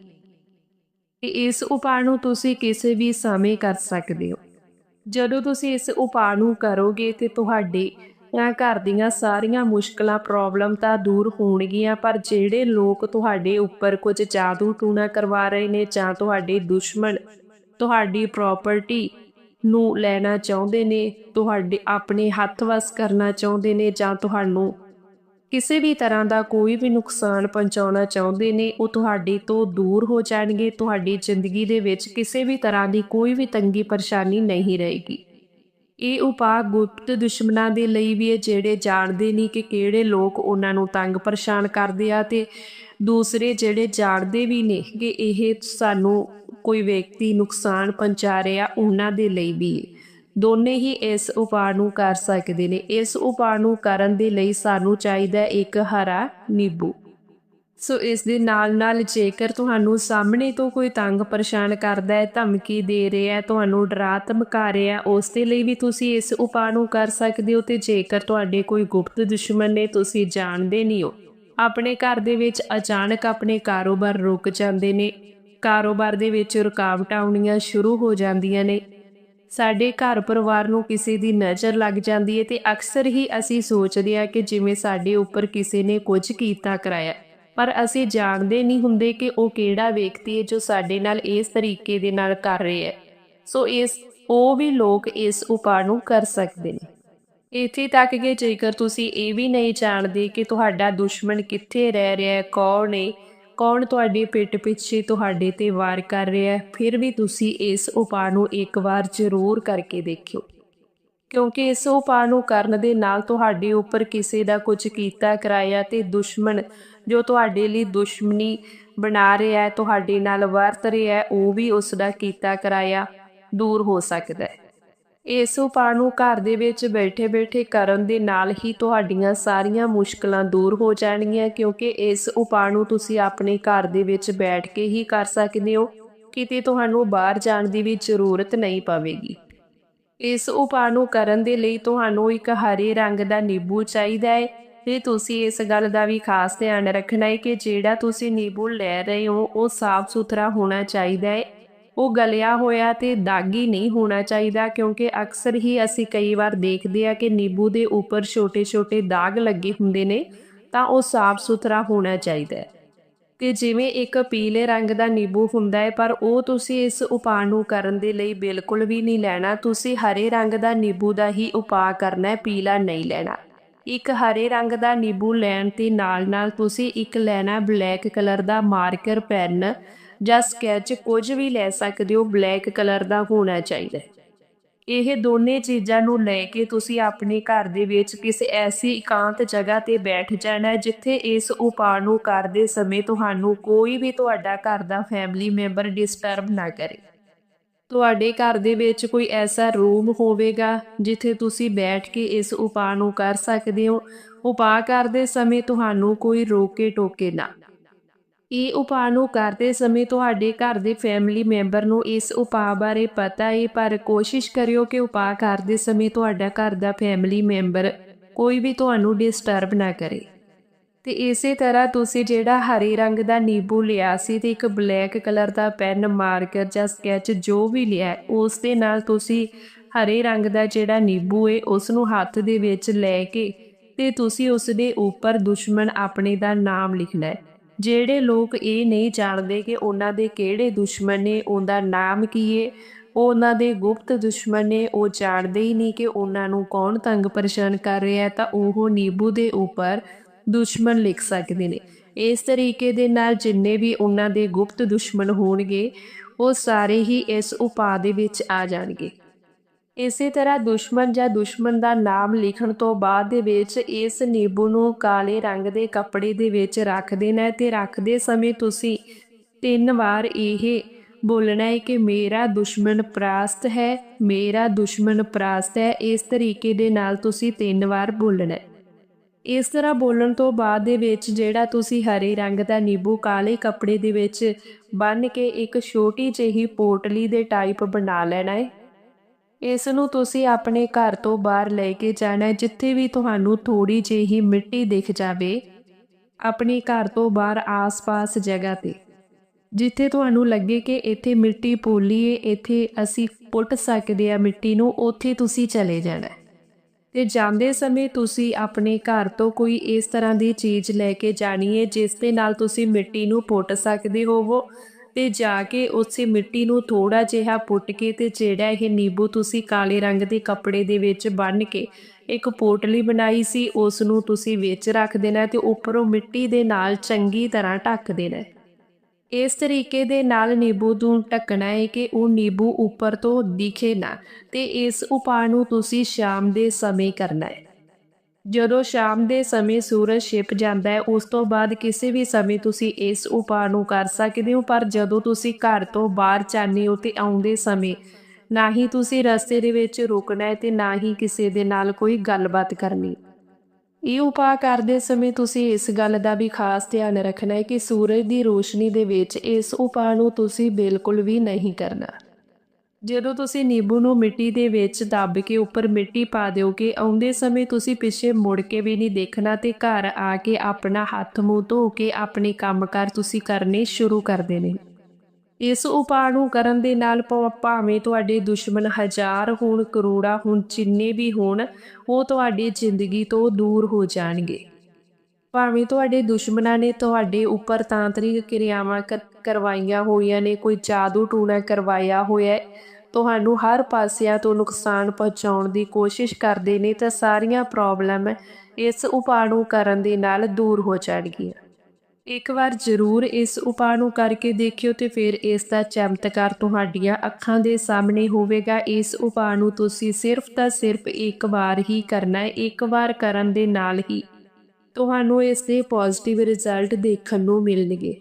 ਇਸ ਉਪਾਅ ਨੂੰ ਤੁਸੀਂ ਕਿਸੇ ਵੀ ਸਮੇਂ ਕਰ ਸਕਦੇ ਹੋ। ਜਦੋਂ ਤੁਸੀਂ ਇਸ ਉਪਾਅ ਨੂੰ ਕਰੋਗੇ ਤੇ ਤੁਹਾਡੇ ਘਰ ਦੀਆਂ ਸਾਰੀਆਂ ਮੁਸ਼ਕਲਾਂ ਪ੍ਰੋਬਲਮ ਤਾਂ ਦੂਰ ਹੋਣਗੀਆਂ, ਪਰ ਜਿਹੜੇ ਲੋਕ ਤੁਹਾਡੇ ਉੱਪਰ ਕੁਝ ਜਾਦੂ ਟੂਣਾ ਕਰਵਾ ਰਹੇ ਨੇ ਜਾਂ ਤੁਹਾਡੇ ਦੁਸ਼ਮਣ ਤੁਹਾਡੀ ਪ੍ਰਾਪਰਟੀ ਨੂੰ ਲੈਣਾ ਚਾਹੁੰਦੇ ਨੇ, ਤੁਹਾਡੇ ਆਪਣੇ ਹੱਥ ਵਸ ਕਰਨਾ ਚਾਹੁੰਦੇ ਨੇ ਜਾਂ ਤੁਹਾਨੂੰ ਕਿਸੇ ਵੀ ਤਰ੍ਹਾਂ ਦਾ ਕੋਈ ਵੀ ਨੁਕਸਾਨ ਪਹੁੰਚਾਉਣਾ ਚਾਹੁੰਦੇ ਨੇ, ਉਹ ਤੁਹਾਡੇ ਤੋਂ ਦੂਰ ਹੋ ਜਾਣਗੇ, ਤੁਹਾਡੀ ਜ਼ਿੰਦਗੀ ਦੇ ਵਿੱਚ ਕਿਸੇ ਵੀ ਤਰ੍ਹਾਂ ਦੀ ਕੋਈ ਵੀ ਤੰਗੀ ਪਰੇਸ਼ਾਨੀ ਨਹੀਂ ਰਹੇਗੀ। ਇਹ ਉਪਾਅ ਗੁਪਤ ਦੁਸ਼ਮਣਾਂ ਦੇ ਲਈ ਵੀ ਹੈ, ਜਿਹੜੇ ਜਾਣਦੇ ਨਹੀਂ ਕਿ ਕਿਹੜੇ ਲੋਕ ਉਹਨਾਂ ਨੂੰ ਤੰਗ ਪਰੇਸ਼ਾਨ ਕਰਦੇ ਆ ਤੇ ਦੂਸਰੇ ਜਿਹੜੇ ਜਾਣਦੇ ਵੀ ਨੇ ਕਿ ਇਹ ਸਾਨੂੰ ਕੋਈ ਵਿਅਕਤੀ ਨੁਕਸਾਨ ਪਹੁੰਚਾ ਰਿਹਾ ਉਹਨਾਂ ਦੇ ਲਈ ਵੀ। ਦੋਨੇ ਹੀ ਇਸ ਉਪਾਅ ਨੂੰ ਕਰ ਸਕਦੇ ਨੇ। ਇਸ ਉਪਾਅ ਨੂੰ ਕਰਨ ਦੇ ਲਈ ਸਾਨੂੰ ਚਾਹੀਦਾ ਇੱਕ ਹਰਾ ਨਿੰਬੂ। ਸੋ ਇਸ ਦੇ ਨਾਲ ਨਾਲ ਜੇਕਰ ਤੁਹਾਨੂੰ ਸਾਹਮਣੇ ਤੋਂ ਕੋਈ ਤੰਗ ਪਰੇਸ਼ਾਨ ਕਰਦਾ ਹੈ ਧਮਕੀ ਦੇ ਰਿਹਾ ਹੈ ਤੁਹਾਨੂੰ ਡਰਾ ਧਮਕਾ ਰਿਹਾ ਹੈ, ਉਸ ਦੇ ਲਈ ਵੀ ਤੁਸੀਂ ਇਸ ਉਪਾਅ ਨੂੰ ਕਰ ਸਕਦੇ ਹੋ ਤੇ ਜੇਕਰ ਤੁਹਾਡੇ ਕੋਈ ਗੁਪਤ ਦੁਸ਼ਮਣ ਨੇ ਤੁਸੀਂ ਜਾਣਦੇ ਨਹੀਂ ਹੋ। ਆਪਣੇ ਘਰ ਦੇ ਵਿੱਚ ਅਚਾਨਕ ਆਪਣੇ ਕਾਰੋਬਾਰ ਰੁਕ ਜਾਂਦੇ ਨੇ। ਕਾਰੋਬਾਰ ਦੇ ਵਿੱਚ ਰੁਕਾਵਟਾਂ ਆਉਣੀਆਂ ਸ਼ੁਰੂ ਹੋ ਜਾਂਦੀਆਂ ਨੇ। ਸਾਡੇ ਘਰ ਪਰਿਵਾਰ ਨੂੰ ਕਿਸੇ ਦੀ ਨਜ਼ਰ ਲੱਗ ਜਾਂਦੀ ਹੈ ਤੇ ਅਕਸਰ ਹੀ ਅਸੀਂ ਸੋਚਦੇ ਹਾਂ ਕਿ ਜਿਵੇਂ ਸਾਡੇ ਉੱਪਰ ਕਿਸੇ ਨੇ ਕੁਝ ਕੀਤਾ ਕਰਾਇਆ। ਪਰ ਅਸੀਂ ਜਾਣਦੇ ਨਹੀਂ ਹੁੰਦੇ ਕਿ ਉਹ ਕਿਹੜਾ ਵਿਅਕਤੀ ਹੈ ਜੋ ਸਾਡੇ ਨਾਲ ਇਸ ਤਰੀਕੇ ਦੇ ਨਾਲ ਕਰ ਰਿਹਾ ਹੈ। ਸੋ ਇਸ, ਉਹ ਵੀ ਲੋਕ ਇਸ ਉਪਾਅ ਨੂੰ ਕਰ ਸਕਦੇ ਨੇ। ਇੱਥੇ ਤੱਕ ਕਿ ਜੇਕਰ ਤੁਸੀਂ ਇਹ ਵੀ ਨਹੀਂ ਜਾਣਦੇ ਕਿ ਤੁਹਾਡਾ ਦੁਸ਼ਮਣ ਕਿੱਥੇ ਰਹਿ ਰਿਹਾ ਹੈ, ਕੌਣ ਹੈ, ਕੌਣ ਤੁਹਾਡੀ ਪਿੱਠ ਪਿੱਛੇ ਤੁਹਾਡੇ ਤੇ ਵਾਰ ਕਰ ਰਿਹਾ ਹੈ, ਫਿਰ ਵੀ ਤੁਸੀਂ ਇਸ ਉਪਾਅ ਨੂੰ ਇੱਕ ਵਾਰ ਜ਼ਰੂਰ ਕਰਕੇ ਦੇਖਿਓ। ਕਿਉਂਕਿ ਇਸ ਉਪਾਅ ਨੂੰ ਕਰਨ ਦੇ ਨਾਲ ਤੁਹਾਡੇ ਉੱਪਰ ਕਿਸੇ ਦਾ ਕੁਝ ਕੀਤਾ, ਕਰਾਇਆ ਤੇ ਦੁਸ਼ਮਣ ਜੋ ਤੁਹਾਡੇ ਲਈ ਦੁਸ਼ਮਣੀ ਬਣਾ ਰਿਹਾ ਹੈ, ਤੁਹਾਡੇ ਨਾਲ ਵਰਤ ਰਿਹਾ ਹੈ, ਉਹ ਵੀ ਉਸ ਦਾ ਕੀਤਾ ਕਰਾਇਆ ਦੂਰ ਹੋ ਸਕਦਾ ਹੈ। ਇਸ ਉਪਾਅ ਨੂੰ ਘਰ ਦੇ ਵਿੱਚ ਬੈਠੇ-ਬੈਠੇ ਕਰਨ ਦੇ ਨਾਲ ਹੀ ਤੁਹਾਡੀਆਂ ਸਾਰੀਆਂ ਮੁਸ਼ਕਲਾਂ ਦੂਰ ਹੋ ਜਾਣਗੀਆਂ, ਕਿਉਂਕਿ ਇਸ ਉਪਾਅ ਨੂੰ ਤੁਸੀਂ ਆਪਣੇ ਘਰ ਦੇ ਵਿੱਚ ਬੈਠ ਕੇ ਹੀ ਕਰ ਸਕਦੇ ਹੋ। ਕਿਤੇ ਤੁਹਾਨੂੰ ਬਾਹਰ ਜਾਣ ਦੀ ਵੀ ਜ਼ਰੂਰਤ ਨਹੀਂ ਪਵੇਗੀ। ਇਸ ਉਪਾਅ ਨੂੰ ਕਰਨ ਦੇ ਲਈ ਤੁਹਾਨੂੰ ਇੱਕ ਹਰੇ ਰੰਗ ਦਾ ਨਿੰਬੂ ਚਾਹੀਦਾ ਹੈ। ਤੇ ਤੁਸੀਂ ਇਸ ਗੱਲ ਦਾ ਵੀ ਖਾਸ ਧਿਆਨ ਰੱਖਣਾ ਹੈ ਕਿ ਜਿਹੜਾ ਤੁਸੀਂ ਨਿੰਬੂ ਲੈ ਰਹੇ ਹੋ, ਉਹ ਸਾਫ਼ ਸੁਥਰਾ ਹੋਣਾ ਚਾਹੀਦਾ ਹੈ। ਉਹ ਗਲਿਆ ਹੋਇਆ ਤੇ ਦਾਗੀ ਨਹੀਂ ਹੋਣਾ ਚਾਹੀਦਾ, ਕਿਉਂਕਿ ਅਕਸਰ ਹੀ ਅਸੀਂ ਕਈ ਵਾਰ ਦੇਖਦੇ ਆ ਕਿ ਨਿੰਬੂ ਦੇ ਉੱਪਰ ਛੋਟੇ-ਛੋਟੇ ਦਾਗ ਲੱਗੇ ਹੁੰਦੇ ਨੇ, ਤਾਂ ਉਹ ਸਾਫ਼ ਸੁਥਰਾ ਹੋਣਾ ਚਾਹੀਦਾ ਹੈ। ਤੇ ਜਿਵੇਂ ਇੱਕ ਪੀਲੇ ਰੰਗ ਦਾ ਨਿੰਬੂ ਹੁੰਦਾ ਹੈ, ਪਰ ਉਹ ਤੁਸੀਂ ਇਸ ਉਪਾਅ ਨੂੰ ਕਰਨ ਦੇ ਲਈ ਬਿਲਕੁਲ ਵੀ ਨਹੀਂ ਲੈਣਾ। ਤੁਸੀਂ ਹਰੇ ਰੰਗ ਦਾ ਨਿੰਬੂ ਦਾ ਹੀ ਉਪਾਅ ਕਰਨਾ ਹੈ, ਪੀਲਾ ਨਹੀਂ ਲੈਣਾ। ਇੱਕ ਹਰੇ ਰੰਗ ਦਾ ਨਿੰਬੂ ਲੈਣ ਤੇ ਨਾਲ-ਨਾਲ ਤੁਸੀਂ ਇੱਕ ਲੈਣਾ ਬਲੈਕ ਕਲਰ ਦਾ ਮਾਰਕਰ ਪੈਨ ਜਾਂ ਸਕੈਚ ਕੁਝ ਵੀ ਲੈ ਸਕਦੇ ਹੋ, ਬਲੈਕ ਕਲਰ ਦਾ ਹੋਣਾ ਚਾਹੀਦਾ ਇਹ ਦੋਨੇ ਚੀਜ਼ਾਂ ਨੂੰ ਲੈ ਕੇ ਤੁਸੀਂ ਆਪਣੇ ਘਰ ਦੇ ਵਿੱਚ ਕਿਸੇ ਐਸੀ ਇਕਾਂਤ ਜਗ੍ਹਾ ਤੇ ਬੈਠ ਜਾਣਾ ਜਿੱਥੇ ਇਸ ਉਪਾਅ ਨੂੰ ਕਰਦੇ ਸਮੇਂ ਤੁਹਾਨੂੰ ਕੋਈ ਵੀ ਤੁਹਾਡਾ ਘਰ ਦਾ ਫੈਮਿਲੀ ਮੈਂਬਰ ਡਿਸਟਰਬ ਨਾ ਕਰੇ। ਤੁਹਾਡੇ ਘਰ ਦੇ ਵਿੱਚ ਕੋਈ ਐਸਾ ਰੂਮ ਹੋਵੇਗਾ ਜਿੱਥੇ ਤੁਸੀਂ ਬੈਠ ਕੇ ਇਸ ਉਪਾਅ ਨੂੰ ਕਰ ਸਕਦੇ ਹੋ? ਉਪਾਅ ਕਰਦੇ ਸਮੇਂ ਤੁਹਾਨੂੰ ਕੋਈ ਰੋਕੇ ਟੋਕੇ ਨਾ। ਇਹ ਉਪਾਅ ਨੂੰ ਕਰਦੇ ਸਮੇਂ ਤੁਹਾਡੇ ਘਰ ਦੇ ਫੈਮਿਲੀ ਮੈਂਬਰ ਨੂੰ ਇਸ ਉਪਾਅ ਬਾਰੇ ਪਤਾ ਹੈ ਪਰ ਕੋਸ਼ਿਸ਼ ਕਰਿਓ ਕਿ ਉਪਾਅ ਕਰਦੇ ਸਮੇਂ ਤੁਹਾਡਾ ਘਰ ਦਾ ਫੈਮਿਲੀ ਮੈਂਬਰ ਕੋਈ ਵੀ ਤੁਹਾਨੂੰ ਡਿਸਟਰਬ ਨਾ ਕਰੇ। ਤੇ ਇਸੇ ਤਰ੍ਹਾਂ ਤੁਸੀਂ ਜਿਹੜਾ ਹਰੇ ਰੰਗ ਦਾ ਨਿੰਬੂ ਲਿਆ ਸੀ ਤੇ ਇੱਕ ਬਲੈਕ ਕਲਰ ਦਾ ਪੈਨ, ਮਾਰਕਰ ਜਾਂ ਸਕੈਚ ਜੋ ਵੀ ਲਿਆ ਉਸ ਦੇ ਨਾਲ ਤੁਸੀਂ ਹਰੇ ਰੰਗ ਦਾ ਜਿਹੜਾ ਨਿੰਬੂ ਏ ਉਸ ਨੂੰ ਹੱਥ ਦੇ ਵਿੱਚ ਲੈ ਕੇ ਤੇ ਤੁਸੀਂ ਉਸ ਦੇ ਉੱਪਰ ਦੁਸ਼ਮਣ ਆਪਣੇ ਦਾ ਨਾਮ ਲਿਖਣਾ ਹੈ। ਜਿਹੜੇ ਲੋਕ ਇਹ ਨਹੀਂ ਜਾਣਦੇ ਕਿ ਉਹਨਾਂ ਦੇ ਕਿਹੜੇ ਦੁਸ਼ਮਣ ਨੇ, ਉਹਦਾ ਨਾਮ ਕੀ ਹੈ ਉਹ ਉਹਨਾਂ ਦੇ ਗੁਪਤ ਦੁਸ਼ਮਣ ਨੇ, ਉਹ ਜਾਣਦੇ ਹੀ ਨਹੀਂ ਕਿ ਉਹਨਾਂ ਨੂੰ ਕੌਣ ਤੰਗ ਪਰੇਸ਼ਾਨ ਕਰ ਰਿਹਾ ਹੈ, ਤਾਂ ਉਹ ਨੀਬੂ ਦੇ ਉੱਪਰ ਦੁਸ਼ਮਣ ਲਿਖ ਸਕਦੇ ਨੇ। ਇਸ ਤਰੀਕੇ ਦੇ ਨਾਲ ਜਿੰਨੇ ਵੀ ਉਹਨਾਂ ਦੇ ਗੁਪਤ ਦੁਸ਼ਮਣ ਹੋਣਗੇ, ਉਹ ਸਾਰੇ ਹੀ ਇਸ ਉਪਾਅ ਦੇ ਵਿੱਚ ਆ ਜਾਣਗੇ। ਇਸੇ ਤਰ੍ਹਾਂ ਦੁਸ਼ਮਣ ਜਾਂ ਦੁਸ਼ਮਣ ਦਾ ਨਾਮ ਲਿਖਣ ਤੋਂ ਬਾਅਦ ਦੇ ਵਿੱਚ ਇਸ ਨਿੰਬੂ ਨੂੰ ਕਾਲੇ ਰੰਗ ਦੇ ਕੱਪੜੇ ਦੇ ਵਿੱਚ ਰੱਖ ਦੇਣਾ ਹੈ ਤੇ ਰੱਖਦੇ ਸਮੇਂ ਤੁਸੀਂ ਤਿੰਨ ਵਾਰ ਇਹ ਬੋਲਣਾ ਹੈ ਕਿ ਮੇਰਾ ਦੁਸ਼ਮਣ ਪ੍ਰਾਸਤ ਹੈ, ਮੇਰਾ ਦੁਸ਼ਮਣ ਪ੍ਰਾਸਤ ਹੈ। ਇਸ ਤਰੀਕੇ ਦੇ ਨਾਲ ਤੁਸੀਂ ਤਿੰਨ ਵਾਰ ਬੋਲਣਾ ਹੈ। ਇਸ ਤਰ੍ਹਾਂ ਬੋਲਣ ਤੋਂ ਬਾਅਦ ਦੇ ਵਿੱਚ ਜਿਹੜਾ ਤੁਸੀਂ ਹਰੇ ਰੰਗ ਦਾ ਨਿੰਬੂ ਕਾਲੇ ਕੱਪੜੇ ਦੇ ਵਿੱਚ ਬੰਨ ਕੇ ਇੱਕ ਛੋਟੀ ਜਿਹੀ ਪੋਟਲੀ ਦੇ ਟਾਈਪ ਬਣਾ ਲੈਣਾ ਹੈ ਇਸ ਨੂੰ ਤੁਸੀਂ ਆਪਣੇ ਘਰ ਤੋਂ ਬਾਹਰ ਲੈ ਕੇ ਜਾਣਾ ਹੈ ਜਿੱਥੇ ਵੀ ਤੁਹਾਨੂੰ ਥੋੜੀ ਜਿਹੀ ਮਿੱਟੀ ਦਿਖ ਜਾਵੇ, ਆਪਣੇ ਘਰ ਤੋਂ ਬਾਹਰ ਆਸ-ਪਾਸ ਜਗ੍ਹਾ ਤੇ। ਜਿੱਥੇ ਤੁਹਾਨੂੰ ਲੱਗੇ ਕਿ ਇੱਥੇ ਮਿੱਟੀ ਪੋਲੀ ਏ, ਇੱਥੇ ਅਸੀਂ ਪੁੱਟ ਸਕਦੇ ਆ ਮਿੱਟੀ ਨੂੰ, ਉੱਥੇ ਤੁਸੀਂ ਚਲੇ ਜਾਣਾ ਤੇ ਜਾਂਦੇ ਸਮੇਂ ਤੁਸੀਂ ਆਪਣੇ ਘਰ ਤੋਂ ਕੋਈ ਇਸ ਤਰ੍ਹਾਂ ਦੀ ਚੀਜ਼ ਲੈ ਕੇ ਜਾਣੀ ਹੈ ਜਿਸ ਦੇ ਨਾਲ ਤੁਸੀਂ ਮਿੱਟੀ ਨੂੰ ਪੁੱਟ ਸਕਦੇ ਹੋਵੋ ਤੇ ਜਾ ਕੇ ਉਸੇ ਮਿੱਟੀ ਨੂੰ ਥੋੜਾ ਜਿਹਾ ਪੁੱਟ ਕੇ ਤੇ ਜਿਹੜਾ ਇਹ ਨਿੰਬੂ ਤੁਸੀਂ ਕਾਲੇ ਰੰਗ ਦੇ ਕੱਪੜੇ ਦੇ ਵਿੱਚ ਬੰਨ੍ਹ ਕੇ ਇੱਕ ਪੋਟਲੀ ਬਣਾਈ ਸੀ, ਉਸ ਨੂੰ ਤੁਸੀਂ ਵਿੱਚ ਰੱਖ ਦੇਣਾ ਤੇ ਉੱਪਰੋਂ ਮਿੱਟੀ ਦੇ ਨਾਲ ਚੰਗੀ ਤਰ੍ਹਾਂ ਢੱਕ ਦੇਣਾ। ਇਸ ਤਰੀਕੇ ਦੇ ਨਾਲ ਨਿੰਬੂ ਨੂੰ ਢੱਕਣਾ ਹੈ ਕਿ ਉਹ ਨਿੰਬੂ ਉੱਪਰ ਤੋਂ ਦਿਖੇ ਨਾ ਤੇ ਇਸ ਉਪਾਅ ਨੂੰ ਤੁਸੀਂ ਸ਼ਾਮ ਦੇ ਸਮੇਂ ਕਰਨਾ ਹੈ। ਜਦੋਂ ਸ਼ਾਮ ਦੇ ਸਮੇਂ ਸੂਰਜ ਛਿਪ ਜਾਂਦਾ ਹੈ, ਉਸ ਤੋਂ ਬਾਅਦ ਕਿਸੇ ਵੀ ਸਮੇਂ ਤੁਸੀਂ ਇਸ ਉਪਾਅ ਨੂੰ ਕਰ ਸਕਦੇ ਹੋ, ਪਰ ਜਦੋਂ ਤੁਸੀਂ ਘਰ ਤੋਂ ਬਾਹਰ ਜਾਂਦੇ ਹੋ ਤੇ ਆਉਂਦੇ ਸਮੇਂ ਨਾ ਹੀ ਤੁਸੀਂ ਰਸਤੇ ਦੇ ਵਿੱਚ ਰੁਕਣਾ ਹੈ ਤੇ ਨਾ ਹੀ ਕਿਸੇ ਦੇ ਨਾਲ ਕੋਈ ਗੱਲਬਾਤ ਕਰਨੀ। ਇਹ ਉਪਾਅ ਕਰਦੇ ਸਮੇਂ ਤੁਸੀਂ ਇਸ ਗੱਲ ਦਾ ਵੀ ਖਾਸ ਧਿਆਨ ਰੱਖਣਾ ਹੈ ਕਿ ਸੂਰਜ ਦੀ ਰੋਸ਼ਨੀ ਦੇ ਵਿੱਚ ਇਸ ਉਪਾਅ ਨੂੰ ਤੁਸੀਂ ਬਿਲਕੁਲ ਵੀ ਨਹੀਂ ਕਰਨਾ। ਜਦੋਂ ਤੁਸੀਂ ਨਿੰਬੂ ਨੂੰ ਮਿੱਟੀ ਦੇ ਵਿੱਚ ਦੱਬ ਕੇ ਉੱਪਰ ਮਿੱਟੀ ਪਾ ਦਿਓਗੇ, ਆਉਂਦੇ ਸਮੇਂ ਤੁਸੀਂ ਪਿੱਛੇ ਮੁੜ ਕੇ ਵੀ ਨਹੀਂ ਦੇਖਣਾ ਤੇ ਘਰ ਆ ਕੇ ਆਪਣਾ ਹੱਥ ਮੂੰਹ ਧੋ ਕੇ ਆਪਣੇ ਕੰਮਕਾਰ ਤੁਸੀਂ ਕਰਨੇ ਸ਼ੁਰੂ ਕਰ ਦੇਣੇ। ਇਸ ਉਪਾਅ ਨੂੰ ਕਰਨ ਦੇ ਨਾਲ ਭਾ- ਭਾਵੇਂ ਤੁਹਾਡੇ ਦੁਸ਼ਮਣ ਹਜ਼ਾਰ ਹੋਣ, ਕਰੋੜਾ ਹੋਣ, ਜਿੰਨੇ ਵੀ ਹੋਣ, ਉਹ ਤੁਹਾਡੀ ਜ਼ਿੰਦਗੀ ਤੋਂ ਦੂਰ ਹੋ ਜਾਣਗੇ। ਭਾਵੇਂ ਤੁਹਾਡੇ ਦੁਸ਼ਮਣਾਂ ਨੇ ਤੁਹਾਡੇ ਉੱਪਰ ਤਾਂਤਰਿਕ ਕਿਰਿਆਵਾਂ ਕਰ- ਕਰਵਾਈਆਂ ਹੋਈਆਂ ਨੇ, ਕੋਈ ਜਾਦੂ ਟੂਣਾ ਕਰਵਾਇਆ ਹੋਇਆ ਤੁਹਾਨੂੰ ਹਰ ਪਾਸਿਆਂ ਤੋਂ ਨੁਕਸਾਨ ਪਹੁੰਚਾਉਣ ਦੀ ਕੋਸ਼ਿਸ਼ ਕਰਦੇ ਨੇ, ਤਾਂ ਸਾਰੀਆਂ ਪ੍ਰੋਬਲਮ ਇਸ ਉਪਾਅ ਨੂੰ ਕਰਨ ਦੇ ਨਾਲ ਦੂਰ ਹੋ ਜਾਣਗੀਆਂ। ਇੱਕ ਵਾਰ ਜ਼ਰੂਰ ਇਸ ਉਪਾਅ ਨੂੰ ਕਰਕੇ ਦੇਖਿਓ ਤੇ ਫਿਰ ਇਸ ਦਾ ਚਮਤਕਾਰ ਤੁਹਾਡੀਆਂ ਅੱਖਾਂ ਦੇ ਸਾਹਮਣੇ ਹੋਵੇਗਾ। ਇਸ ਉਪਾਅ ਨੂੰ ਤੁਸੀਂ ਸਿਰਫ ਤਾਂ ਸਿਰਫ ਇੱਕ ਵਾਰ ਹੀ ਕਰਨਾ ਹੈ, ਇੱਕ ਵਾਰ ਕਰਨ ਦੇ ਨਾਲ ਹੀ ਤੁਹਾਨੂੰ ਇਸ ਦੇ ਪੋਜ਼ਿਟਿਵ ਰਿਜ਼ਲਟ ਦੇਖਣ ਨੂੰ ਮਿਲਣਗੇ।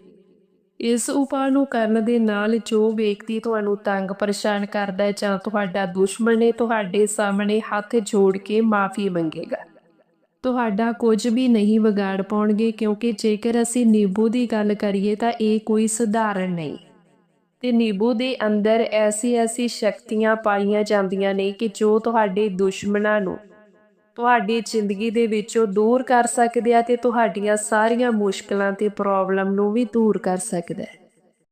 ਇਸ ਉਪਾਅ ਨੂੰ ਕਰਨ ਦੇ ਨਾਲ ਜੋ ਵਿਅਕਤੀ ਤੁਹਾਨੂੰ ਤੰਗ ਪਰੇਸ਼ਾਨ ਕਰਦਾ ਹੈ ਜਾਂ ਤੁਹਾਡਾ ਦੁਸ਼ਮਣ ਹੈ, ਤੁਹਾਡੇ ਸਾਹਮਣੇ ਹੱਥ ਜੋੜ ਕੇ ਮਾਫੀ ਮੰਗੇਗਾ। ਤੁਹਾਡਾ ਕੁਝ ਵੀ ਨਹੀਂ ਵਿਗਾੜ ਪਾਉਣਗੇ ਕਿਉਂਕਿ ਜੇਕਰ ਅਸੀਂ ਨਿੰਬੂ ਦੀ ਗੱਲ ਕਰੀਏ ਤਾਂ ਇਹ ਕੋਈ ਸਧਾਰਨ ਨਹੀਂ। ਤੇ ਨਿੰਬੂ ਦੇ ਅੰਦਰ ਐਸੀ ਐਸੀ ਸ਼ਕਤੀਆਂ ਪਾਈਆਂ ਜਾਂਦੀਆਂ ਨੇ ਕਿ ਜੋ ਤੁਹਾਡੇ ਦੁਸ਼ਮਣਾਂ ਨੂੰ, ਤੁਹਾਡੀ ਜ਼ਿੰਦਗੀ ਦੇ ਵਿੱਚੋਂ ਦੂਰ ਕਰ ਸਕਦੇ ਆ ਤੇ ਤੁਹਾਡੀਆਂ ਸਾਰੀਆਂ ਮੁਸ਼ਕਲਾਂ ਤੇ ਪ੍ਰੋਬਲਮ ਨੂੰ ਵੀ ਦੂਰ ਕਰ ਸਕਦਾ ਹੈ।